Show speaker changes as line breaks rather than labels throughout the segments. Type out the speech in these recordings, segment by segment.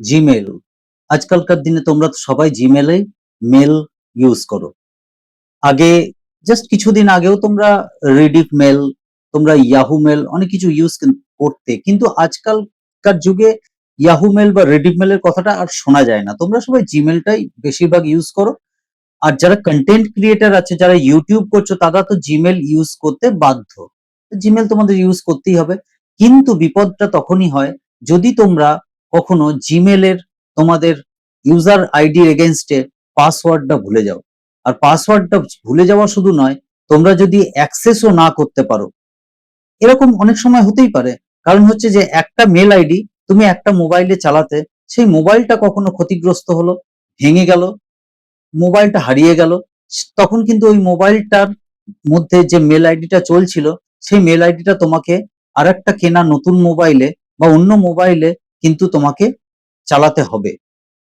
Gmail আজকালকার দিনে তোমরা সবাই জিমেলে মেল ইউজ করো। আগে জাস্ট কিছুদিন আগেও তোমরা রিডিফ মেল তোমরা ইয়াহু মেল অনেক কিছু ইউজ করতে। কিন্তু আজকালকার যুগে ইয়াহু মেল বা রেডিফ মেলের কথাটা আর শোনা যায় না। তোমরা সবাই জিমেলটাই বেশিরভাগ ইউজ করো। আর যারা কন্টেন্ট ক্রিয়েটার আছে, যারা ইউটিউব করছ, তারা তো জিমেল ইউজ করতে বাধ্য। জিমেল তোমাদের ইউজ করতেই হবে। কিন্তু বিপদটা তখনই হয় যদি তোমরা কখনো জিমেলের তোমাদের ইউজার আইডির এগেনস্টে পাসওয়ার্ডটা ভুলে যাও। আর পাসওয়ার্ডটা ভুলে যাওয়া শুধু নয়, তোমরা যদি অ্যাক্সেসও না করতে পারো, এরকম অনেক সময় হতেই পারে। কারণ হচ্ছে যে, একটা মেল আইডি তুমি একটা মোবাইলে চালাতে, সেই মোবাইলটা কখনো ক্ষতিগ্রস্ত হলো, ভেঙে গেল মোবাইলটা হারিয়ে গেল, তখন কিন্তু ওই মোবাইলটার মধ্যে যে মেল আইডিটা চলছিল, সেই মেল আইডিটা তোমাকে আর একটা কেনা নতুন মোবাইলে বা অন্য মোবাইলে কিন্তু তোমাকে চালাতে হবে।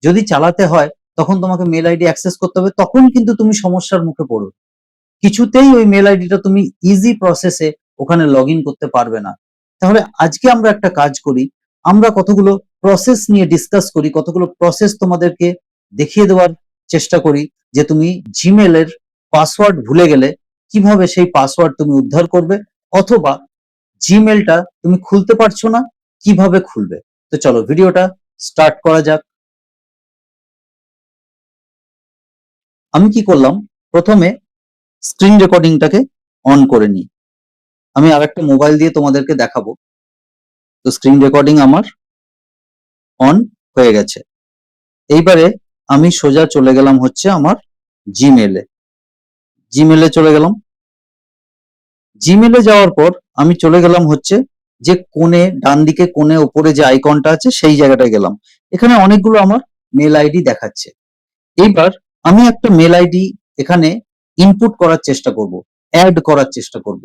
যদি চালাতে হয়, তখন তোমাকে মেল আইডি অ্যাক্সেস করতে হবে, তখন কিন্তু তুমি সমস্যার মুখে পড়ো কিছুতেই ওই মেল আইডিটা তুমি ইজি প্রসেসে ওখানে লগ করতে পারবে না। তাহলে আজকে আমরা একটা কাজ করি, আমরা কতগুলো প্রসেস নিয়ে ডিসকাস করি, কতগুলো প্রসেস তোমাদেরকে দেখিয়ে দেওয়ার চেষ্টা করি যে তুমি জিমেলের পাসওয়ার্ড ভুলে গেলে কীভাবে সেই পাসওয়ার্ড তুমি উদ্ধার করবে, অথবা জিমেলটা তুমি খুলতে পারছ না, কীভাবে খুলবে। তো চলো ভিডিওটা স্টার্ট করা যাক। আমি কি করলাম? প্রথমে স্ক্রিন রেকর্ডিংটাকে অন করে নিই। আমি আরেকটা মোবাইল দিয়ে তোমাদেরকে দেখাবো। তো স্ক্রিন রেকর্ডিং আমার অন হয়ে গেছে। এইবারে আমি সোজা চলে গেলাম হচ্ছে আমার জিমেলে জিমেলে চলে গেলাম। জিমেলে যাওয়ার পর আমি চলে গেলাম হচ্ছে যে কোণে ডান দিকে কোণে উপরে যে আইকনটা আছে, সেই জায়গাটায় গেলাম। এখানে অনেকগুলো আমার মেল আইডি দেখাচ্ছে। এইবার আমি একটা মেল আইডি এখানে ইনপুট করার চেষ্টা করব অ্যাড করার চেষ্টা করব।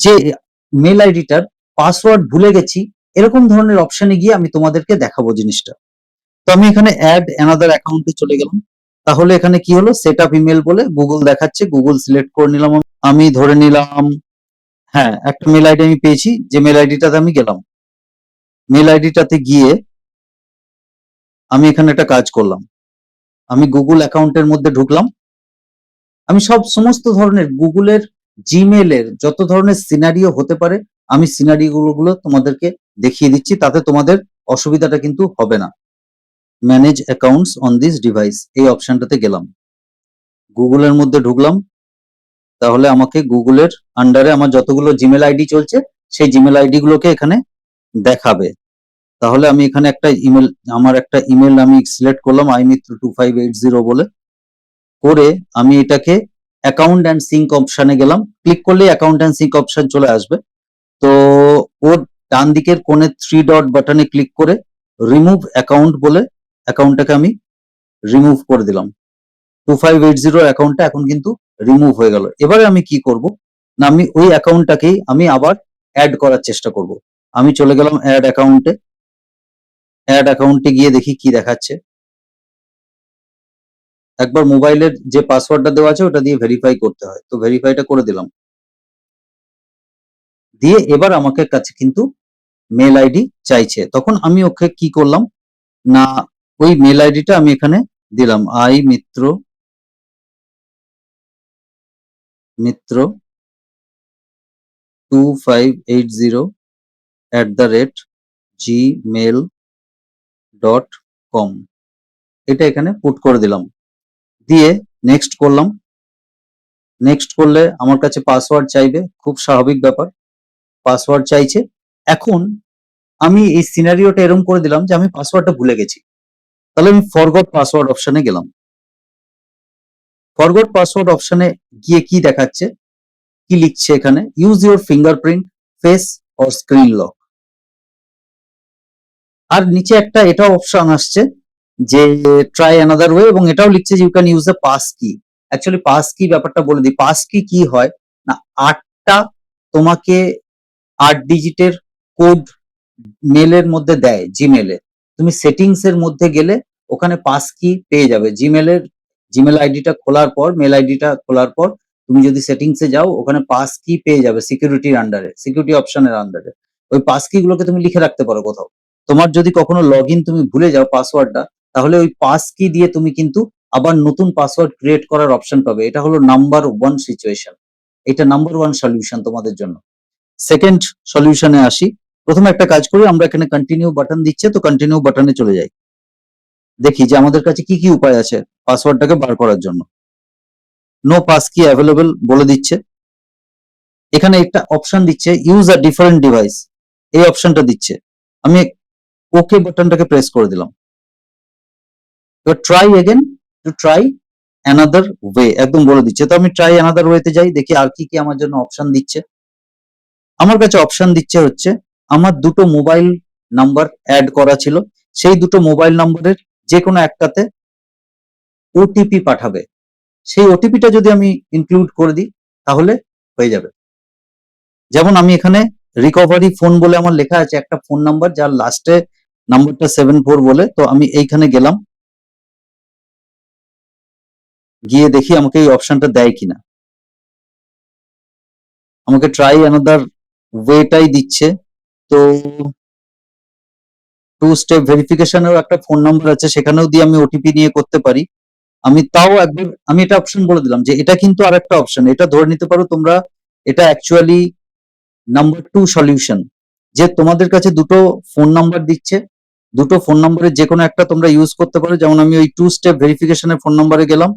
যে মেল আইডিটার পাসওয়ার্ড ভুলে গেছি, এরকম ধরনের অপশনে গিয়ে আমি তোমাদেরকে দেখাবো জিনিসটা। তো আমি এখানে অ্যাড অ্যানাদার অ্যাকাউন্টে চলে গেলাম। তাহলে এখানে কি হলো? সেট আপ ইমেল বলে গুগল দেখাচ্ছে গুগল সিলেক্ট করে নিলাম আমি ধরে নিলাম হ্যাঁ একটা মেল আইডি আমি পেয়েছি, যে মেল আইডিটাতে আমি গেলাম। মেল আইডিটাতে গিয়ে আমি এখানে একটা কাজ করলাম। আমি গুগল অ্যাকাউন্টের মধ্যে ঢুকলাম। আমি সব সমস্ত ধরনের গুগলের জিমেলের যত ধরনের সিনারিও হতে পারে, আমি সিনারিও গুলো তোমাদেরকে দেখিয়ে দিচ্ছি, তাতে তোমাদের অসুবিধাটা কিন্তু হবে না। Manage accounts on this device এই অপশনটাতে গেলাম। গুগলের মধ্যে ঢুকলাম। তাহলে আমাকে গুগলের আন্ডারে আমার যতগুলো জিমেল আইডি চলছে, সেই জিমেল আইডি গুলোকে এখানে দেখাবে। তাহলে আমি এখানে একটা ইমেল আমার একটা ইমেল আমি সিলেক্ট করলাম I Mitra two five eight zero বলে। করে আমি এটাকে অ্যাকাউন্ট অ্যান্ড সিঙ্ক অপশানে গেলাম। ক্লিক করলে অ্যাকাউন্ট অ্যান্ড সিঙ্ক অপশন চলে আসবে। তো ওর ডান দিকের কোণে থ্রি ডট বাটনে ক্লিক করে রিমুভ অ্যাকাউন্ট বলে অ্যাকাউন্টটাকে আমি রিমুভ করে দিলাম। টু ফাইভ এইট জিরো অ্যাকাউন্টটা এখন কিন্তু রিমুভ হয়ে গেল। এবারে আমি কি করব? না, আমি ওই অ্যাকাউন্টটাকেই আমি আবার অ্যাড করার চেষ্টা করব। আমি চলে গেলাম অ্যাড অ্যাকাউন্টে অ্যাড অ্যাকাউন্টে গিয়ে দেখি কি দেখাচ্ছে। একবার মোবাইলের যে পাসওয়ার্ডটা দেওয়া আছে, ওটা দিয়ে ভেরিফাই করতে হয়। তো ভেরিফাইটা করে দিলাম। দিয়ে এবার আমাকে কাছে কিন্তু মেল আইডি চাইছে। তখন আমি ওকে কি করলাম? না, ওই মেল আইডিটা আমি এখানে দিলাম। I Mitra Mitra two five eight zero at the rate Gmail dot com এটা এখানে পুট করে দিলাম। দিয়ে নেক্সট করলাম। নেক্সট করলে আমার কাছে পাসওয়ার্ড চাইবে, খুব স্বাভাবিক ব্যাপার। পাসওয়ার্ড চাইছে। এখন আমি এই সিনারিওটা এরকম করে দিলাম যে আমি পাসওয়ার্ডটা ভুলে গেছি। তাহলে আমি ফরগট পাসওয়ার্ড অপশনে গেলাম। ফরগট পাসওয়ার্ড অপশনে গিয়ে কি দেখাচ্ছে? কি লিখছে এখানে? Use your fingerprint face or screen lock আর নিচে একটা এটাও অপশন আসছে যে ট্রাই অ্যানাদার ওয়ে এবং এটাও লিখছে you can use the pass key actually pass key ব্যাপারটা বলে দিই। পাস কি কি হয়? না, আটটা তোমাকে আট ডিজিটের কোড মেলের মধ্যে দেয় জিমেলে তুমি সেটিংস এর মধ্যে গেলে ওখানে পাস কি পেয়ে যাবে। জিমেলের জিমেল আইডিটা খোলার পর মেল আইডিটা খোলার পর, তুমি যদি সেটিংস এ যাও, ওখানে পাস কি পেয়ে যাবে সিকিউরিটির আন্ডারে সিকিউরিটি অপশনের আন্ডারে ওই পাস কি গুলোকে তুমি লিখে রাখতে পারো কোথাও। তোমার যদি কখনো লগ ইন তুমি ভুলে যাও পাসওয়ার্ডটা তাহলে ওই পাস কি দিয়ে তুমি কিন্তু আবার নতুন পাসওয়ার্ড ক্রিয়েট করার অপশন পাবে। এটা হলো নাম্বার ওয়ান সিচুয়েশন এটা নাম্বার ওয়ান সলিউশন তোমাদের জন্য। সেকেন্ড সলিউশনে আসি। প্রথমে একটা কাজ করি, আমরা এখানে কন্টিনিউ বাটন দিচ্ছে, তো কন্টিনিউ বাটনে চলে যাই। দেখি যে আমাদের কাছে কি কি উপায় আছে পাসওয়ার্ডটাকে বার করার জন্য। নো পাস কি অ্যাভেলেবল বলে দিচ্ছে। এখানে একটা অপশন দিচ্ছে ইউজ আ ডিফারেন্ট ডিভাইস এই অপশনটা দিচ্ছে। আমি ওকে বাটনটাকে প্রেস করে দিলাম। এবার try again to try another way একদম বলে দিচ্ছে। তো আমি ট্রাই অ্যানাদার ওয়েতে যাই, দেখি আর কি কি আমার জন্য অপশন দিচ্ছে। আমার কাছে অপশন দিচ্ছে হচ্ছে, আমার দুটো মোবাইল নাম্বার অ্যাড করা ছিল। সেই দুটো মোবাইল নাম্বারের যে কোনো একটাতে ওটিপি পাঠাবে। সেই ওটিপিটা যদি আমি ইনক্লুড করে দিই, তাহলে হয়ে যাবে। যেমন আমি এখানে রিকভারি ফোন বলে আমার লেখা আছে, একটা ফোন নাম্বার যার লাস্টে নাম্বারটা সেভেন ফোর বলে, তো আমি এইখানে গেলাম। গিয়ে দেখি আমাকে এই অপশনটা দেয় কিনা। আমাকে ট্রাই অ্যানাদার ওয়েটাই দিচ্ছে। তো টু স্টেপ ভেরিফিকেশনেরও একটা ফোন নাম্বার আছে, সেখানেও দিয়ে আমি ওটিপি নিয়ে করতে পারি। আমি তাও একবার, আমি এটা অপশন বলে দিলাম যে এটা কিন্তু আর একটা অপশন এটা ধরে নিতে পারো তোমরা, এটা অ্যাকচুয়ালি নাম্বার টু সলিউশন যে তোমাদের কাছে দুটো ফোন নাম্বার দিচ্ছে, দুটো ফোন নাম্বারের যে কোনো একটা তোমরা ইউজ করতে পারো। যেমন আমি ওই টু স্টেপ ভেরিফিকেশনের ফোন নাম্বারে গেলাম,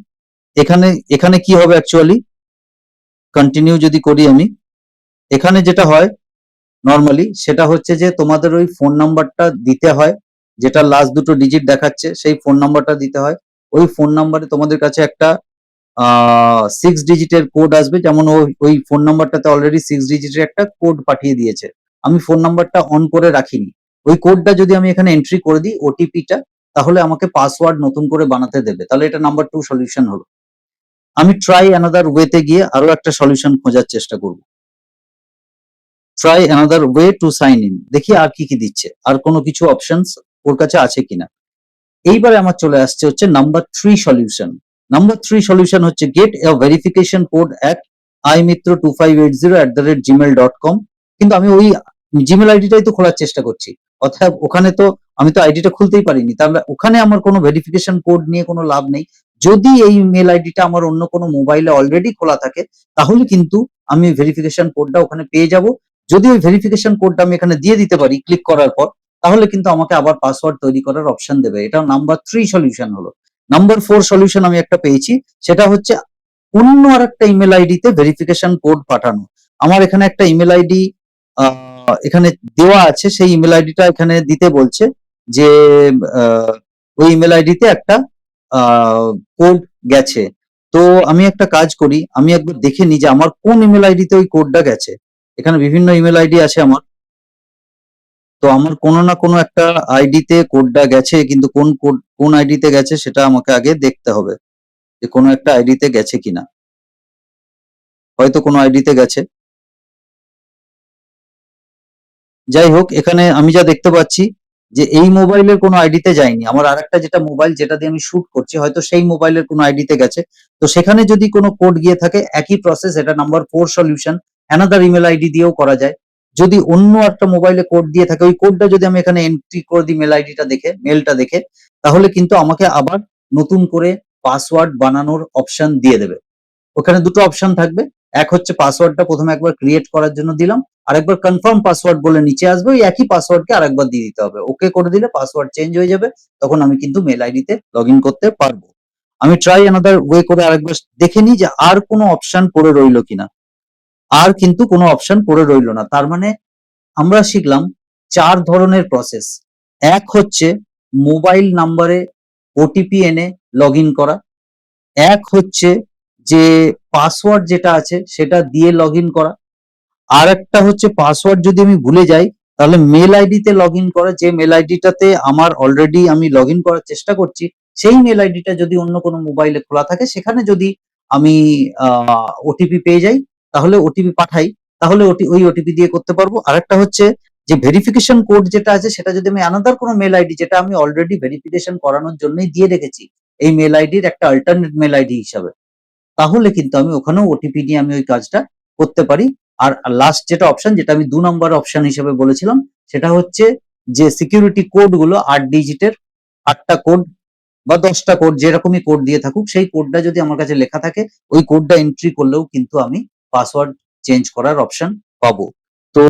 এখানে এখানে কি হবে অ্যাকচুয়ালি কন্টিনিউ যদি করি আমি, এখানে যেটা হয় নর্মালি সেটা হচ্ছে যে তোমাদের ওই ফোন নাম্বারটা দিতে হয়, যেটা লাস্ট দুটো ডিজিট দেখাচ্ছে, সেই ফোন নাম্বারটা দিতে হয়। ওই ফোন নাম্বারে তোমাদের কাছে একটা সিক্স ডিজিটের কোড আসবে। যেমন ওই ফোন নাম্বারটাতে অলরেডি সিক্স ডিজিটের একটা কোড পাঠিয়ে দিয়েছে। আমি ফোন নাম্বারটা অন করে রাখিনি। ওই কোডটা যদি আমি এখানে এন্ট্রি করে দিই ওটিপিটা তাহলে আমাকে পাসওয়ার্ড নতুন করে বানাতে দেবে। তাহলে এটা নাম্বার টু সলিউশন হলো। আমি ট্রাই অ্যানাদার ওয়েতে গিয়ে আরও একটা সলিউশন খোঁজার চেষ্টা করব। Try another way to sign in দেখি আর কি কি দিচ্ছে, আর কোনো কিছু অপশনস ওর কাছে আছে কিনা। এইবারে আমার চলে আসছে হচ্ছে number three solution number three solution হচ্ছে get a verification code at I Mitra two five eight zero at the rate Gmail dot com কিন্তু আমি ওই জিমেল আইডিটাই তো খোলার চেষ্টা করছি। অর্থাৎ ওখানে তো আমি তো আইডিটা খুলতেই পারিনি। তাহলে ওখানে আমার কোনো ভেরিফিকেশন কোড নিয়ে কোনো লাভ নেই। যদি এই মেল আইডিটা আমার অন্য কোনো মোবাইলে অলরেডি খোলা থাকে, তাহলে কিন্তু আমি ভেরিফিকেশন কোডটা ওখানে পেয়ে যাব। যদি ওই ভেরিফিকেশন কোডটা আমি এখানে দিয়ে দিতে পারি ক্লিক করার পর, তাহলে কিন্তু আমাকে আবার পাসওয়ার্ড তৈরি করার অপশন দেবে। এটা নাম্বার থ্রি সলিউশন হলো। নাম্বার ফোর সলিউশন আমি একটা পেয়েছি, সেটা হচ্ছে অন্য আর একটা ইমেল আইডিতে ভেরিফিকেশন কোড পাঠানো। আমার এখানে একটা ইমেল আইডি এখানে দেওয়া আছে, সেই ইমেল আইডিটা এখানে দিতে বলছে যে ওই ইমেল আইডিতে একটা কোড গেছে। তো আমি একটা কাজ করি, আমি একবার দেখে নিই যে আমার কোন ইমেল আইডিতে ওই কোডটা গেছে। এখানে বিভিন্ন ইমেল আইডি আছে আমার। তো আমার কোনো না কোনো একটা আইডিতে কোডটা গেছে, কিন্তু কোন কোড কোন আইডিতে গেছে সেটা আমাকে আগে দেখতে হবে যে কোনো একটা আইডিতে গেছে কিনা। হয়তো কোনো আইডিতে গেছে। যাই হোক, এখানে আমি যা দেখতে পাচ্ছি যে এই মোবাইলের কোনো আইডিতে যায়নি। আমার আরেকটা যেটা মোবাইল যেটা দিয়ে আমি শুট করছি, হয়তো সেই মোবাইলের কোনো আইডিতে গেছে। তো সেখানে যদি কোনো কোড গিয়ে থাকে, একই প্রসেস এটা number four solution another email ID দিয়েও করা যায়। যদি অন্য একটা মোবাইলে কোড দিয়ে থাকে, ওই কোডটা যদি আমি এখানে এন্ট্রি করে দিই মেল আইডিটা দেখে মেলটা দেখে, তাহলে কিন্তু আমাকে আবার নতুন করে পাসওয়ার্ড বানানোর অপশন দিয়ে দেবে। ওখানে দুটো অপশন থাকবে। এক হচ্ছে পাসওয়ার্ডটা প্রথমে একবার ক্রিয়েট করার জন্য দিলাম, আরেকবার কনফার্ম পাসওয়ার্ড বলে নিচে আসবে, ওই একই পাসওয়ার্ডকে আরেকবার দিয়ে দিতে হবে। ওকে করে দিলে পাসওয়ার্ড চেঞ্জ হয়ে যাবে, তখন আমি কিন্তু মেল আইডিতে লগ করতে পারব। আমি ট্রাই অ্যানাদার ওয়ে করে আরেকবার দেখে নিই যে আর কোনো অপশন পড়ে রইল কিনা। আর কিন্তু কোনো অপশন পড়ে রইল না। তার মানে আমরা শিখলাম চার ধরনের প্রসেস এক হচ্ছে মোবাইল নাম্বারে ওটিপি এনে লগ করা। এক হচ্ছে যে পাসওয়ার্ড যেটা আছে সেটা দিয়ে লগ করা। আর একটা হচ্ছে পাসওয়ার্ড যদি আমি ভুলে যাই, তাহলে মেল আইডিতে লগ ইন করা। যে মেল আইডিটাতে আমার অলরেডি আমি লগ করার চেষ্টা করছি, সেই মেল আইডিটা যদি অন্য কোনো মোবাইলে খোলা থাকে, সেখানে যদি আমি ওটিপি পেয়ে যাই তাহলে ওটিপি পাঠাই, তাহলে ওটি- ওই ওটিপি দিয়ে করতে পারব। আরেকটা হচ্ছে যে ভেরিফিকেশন কোড যেটা আছে, সেটা যদি আমি আনাদার কোনো মেল আইডি যেটা আমি অলরেডি ভেরিফিকেশন করানোর জন্যই দিয়ে রেখেছি, এই মেল আইডির একটা অল্টারনেট মেল আইডি হিসাবে, তাহলে কিন্তু আমি ওখানেও ওটিপি নিয়ে আমি ওই কাজটা করতে পারি। আর লাস্ট যেটা অপশন যেটা আমি দু নম্বর অপশন হিসেবে বলেছিলাম, সেটা হচ্ছে যে সিকিউরিটি কোডগুলো আট ডিজিটের আটটা কোড বা দশটা কোড যেরকমই কোড দিয়ে থাকুক, সেই কোডটা যদি আমার কাছে লেখা থাকে, ওই কোডটা এন্ট্রি করলেও কিন্তু আমি পাসওয়ার্ড চেঞ্জ করার অপশন পাবো। তো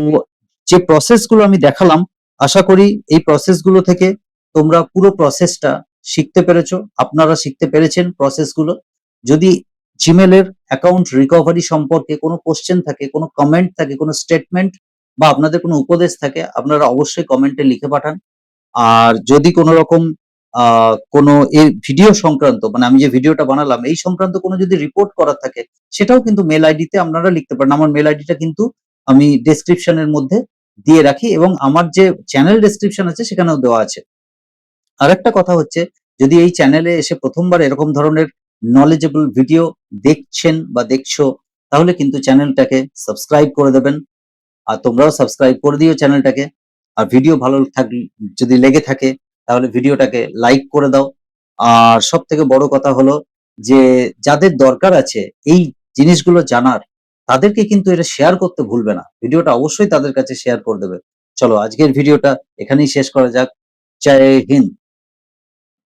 যে প্রসেসগুলো আমি দেখালাম, আশা করি এই প্রসেসগুলো থেকে তোমরা পুরো প্রসেসটা শিখতে পেরেছ, আপনারা শিখতে পেরেছেন প্রসেসগুলো। যদি জিমেলের অ্যাকাউন্ট রিকভারি সম্পর্কে কোনো কোশ্চেন থাকে, কোনো কমেন্ট থাকে, কোনো স্টেটমেন্ট বা আপনাদের কোনো উপদেশ থাকে, আপনারা অবশ্যই কমেন্টে লিখে পাঠান। আর যদি কোনো রকম কোনো এই ভিডিও সংক্রান্ত মানে আমি যে ভিডিওটা বানালাম, এই সংক্রান্ত কোনো যদি রিপোর্ট করার থাকে, সেটাও কিন্তু মেল আইডিতে আপনারা লিখতে পারেন। আমার মেল আইডিটা কিন্তু আমি ডেসক্রিপশনের মধ্যে দিয়ে রাখি এবং আমার যে চ্যানেল ডেসক্রিপশন আছে, সেখানেও দেওয়া আছে। আরেকটা কথা হচ্ছে, যদি এই চ্যানেলে এসে প্রথমবার এরকম ধরনের নলেজেবল ভিডিও দেখছেন বা দেখছ, তাহলে কিন্তু চ্যানেলটাকে সাবস্ক্রাইব করে দেবেন। আর তোমরাও সাবস্ক্রাইব করে দিও চ্যানেলটাকে আর ভিডিও ভালো থাকলে যদি লেগে থাকে তাহলে ভিডিওটাকে লাইক করে দাও। আর সব থেকে বড় কথা হলো যে, যাদের দরকার আছে, এই জিনিসগুলো জানার, তাদেরকে কিন্তু এটা শেয়ার করতে ভুলবে না। ভিডিওটা অবশ্যই তাদের কাছে শেয়ার করে দেবে। চলো, আজকের ভিডিওটা এখানেই শেষ করা যাক। জয় হিন্দ।